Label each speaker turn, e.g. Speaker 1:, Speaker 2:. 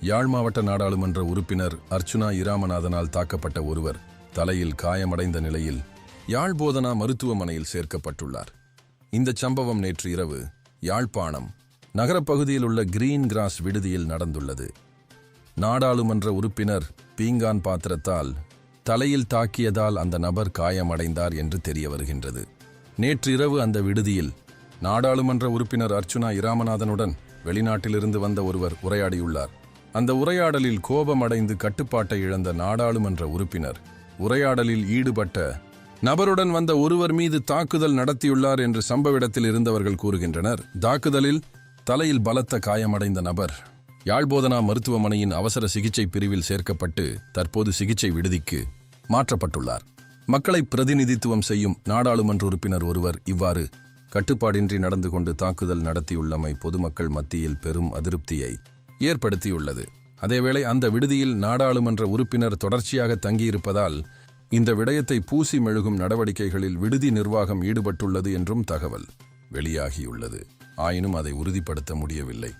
Speaker 1: யாழ் மாவட்ட நாடாளுமன்ற உறுப்பினர் அர்ச்சுனா இராமநாதனால் தாக்கப்பட்ட ஒருவர் தலையில் காயமடைந்த நிலையில் யாழ் போதனா மருத்துவமனையில் சேர்க்கப்பட்டுள்ளார். இந்த சம்பவம் நேற்று இரவு யாழ்ப்பாணம் நகரப்பகுதியில் உள்ள கிரீன் கிராஸ் விடுதியில் நடந்துள்ளது. நாடாளுமன்ற உறுப்பினர் பீங்கான் பாத்திரத்தால் தலையில் தாக்கியதால் அந்த நபர் காயமடைந்தார் என்று தெரிய வருகின்றது. நேற்று இரவு அந்த விடுதியில் நாடாளுமன்ற உறுப்பினர் அர்ச்சுனா இராமநாதனுடன் வெளிநாட்டிலிருந்து வந்த ஒருவர் உரையாடியுள்ளார். அந்த உரையாடலில் கோபமடைந்து கட்டுப்பாட்டை இழந்த நாடாளுமன்ற உறுப்பினர் உரையாடலில் ஈடுபட்ட நபருடன் வந்த ஒருவர் மீது தாக்குதல் நடத்தியுள்ளார் என்று சம்பவ இடத்தில் இருந்தவர்கள் கூறுகின்றனர். தாக்குதலில் தலையில் பலத்த காயமடைந்த நபர் யாழ்போதனா மருத்துவமனையின் அவசர சிகிச்சை பிரிவில் சேர்க்கப்பட்டு தற்போது சிகிச்சை விடுதிக்கு மாற்றப்பட்டுள்ளார். மக்களை பிரதிநிதித்துவம் செய்யும் நாடாளுமன்ற உறுப்பினர் ஒருவர் இவ்வாறு கட்டுப்பாடின்றி நடந்து கொண்டு தாக்குதல் நடத்தியுள்ளமை பொதுமக்கள் மத்தியில் பெரும் அதிருப்தியை ஏற்படுத்தியுள்ளது. அதேவேளை அந்த விடுதியில் நாடாளுமன்ற உறுப்பினர் தொடர்ச்சியாக தங்கியிருப்பதால் இந்த விடயத்தை பூசி மெழுகும் நடவடிக்கைகளில் விடுதி நிர்வாகம் ஈடுபட்டுள்ளது என்றும் தகவல் வெளியாகியுள்ளது. ஆயினும் அதை உறுதிப்படுத்த முடியவில்லை.